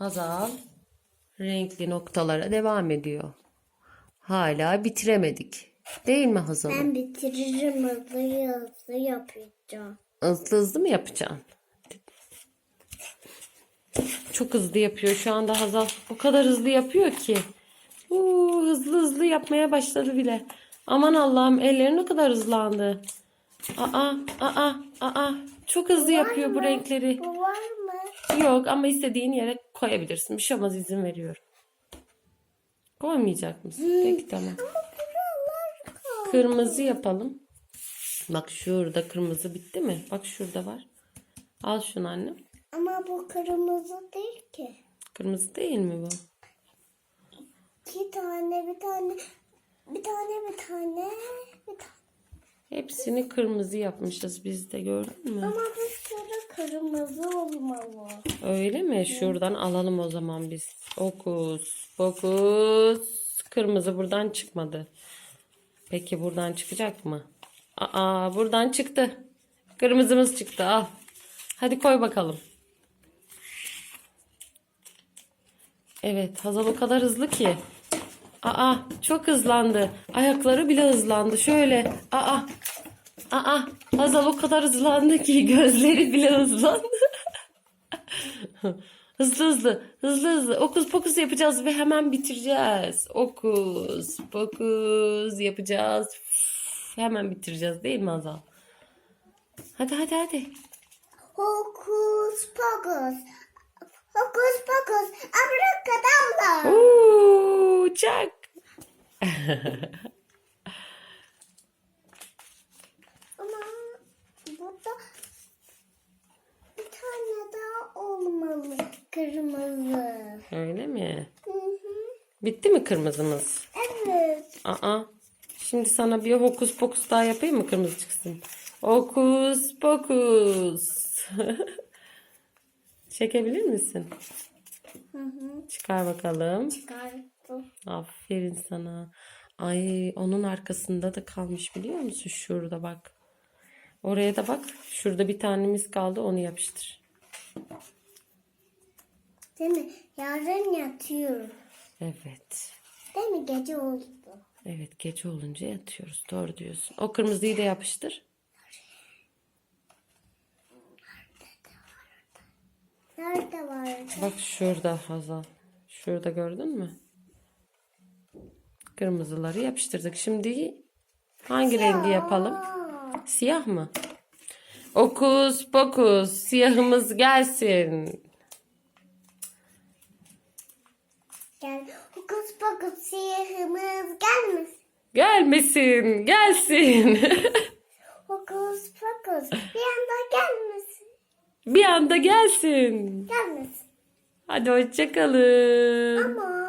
Hazal renkli noktalara devam ediyor. Hala bitiremedik. Değil mi Hazal? Ben bitiririm hızlı hızlı yapacağım. Hızlı hızlı mı yapacaksın? Çok hızlı yapıyor şu anda Hazal. O kadar hızlı yapıyor ki. Uuu, hızlı hızlı yapmaya başladı bile. Aman Allah'ım elleri ne kadar hızlandı. Aa, aa, aa. Çok hızlı yapıyor bu renkleri. Bu var mı? Yok ama istediğin yere koyabilirsin. Bir şey olmaz izin veriyorum. Koymayacak mısın? Peki tamam. Kırmızı yapalım. Bak şurada kırmızı bitti mi? Bak şurada var. Al şunu annem. Ama bu kırmızı değil ki. Kırmızı değil mi bu? İki tane bir tane bir tane bir tane bir tane. Hepsini kırmızı yapmışız biz de gördün mü? Ama bu kırmızı olmalı. Öyle mi? Şuradan alalım o zaman biz. Okus pokus. Kırmızı buradan çıkmadı. Peki buradan çıkacak mı? Aa buradan çıktı. Kırmızımız çıktı al. Hadi koy bakalım. Evet Hazal o kadar hızlı ki. Aa çok hızlandı. Ayakları bile hızlandı. Şöyle. Aa. Aa Hazal o kadar hızlandı ki gözleri bile hızlandı. hızlı hızlı. Hızlı hızlı. Okus pokus yapacağız ve hemen bitireceğiz. Okus pokus yapacağız. Üf, Hemen bitireceğiz değil mi Hazal? Hadi hadi hadi. Hokus pokus. Hokus pokus. Abrakadabra. Oo, çak. Ama burada bir tane daha olmalı. Kırmızı. Öyle mi? Hı hı. Bitti mi kırmızımız? Evet. Aa. Şimdi sana bir hokus pokus daha yapayım mı kırmızı çıksın? Hokus pokus. Çekebilir misin? Hı hı. Çıkar bakalım. Çıkarttım. Aferin sana. Ay onun arkasında da kalmış biliyor musun? Şurada bak. Oraya da bak. Şurada bir tanemiz kaldı onu yapıştır. Değil mi? Yarın yatıyorum. Evet. Değil mi? Gece oldu. Evet gece olunca yatıyoruz. Doğru diyorsun. O kırmızıyı da yapıştır. Nerede var? Bak şurada Hazal. Şurada gördün mü? Kırmızıları yapıştırdık. Şimdi hangi rengi yapalım? Siyah mı? Okus pokus siyahımız gelsin. Hokus pokus siyahımız gelmesin. Gelmesin, gelsin. Hokus pokus bir anda gelmesin. Bir anda gelsin. Gelmesin. Hadi hoşçakalın. Ama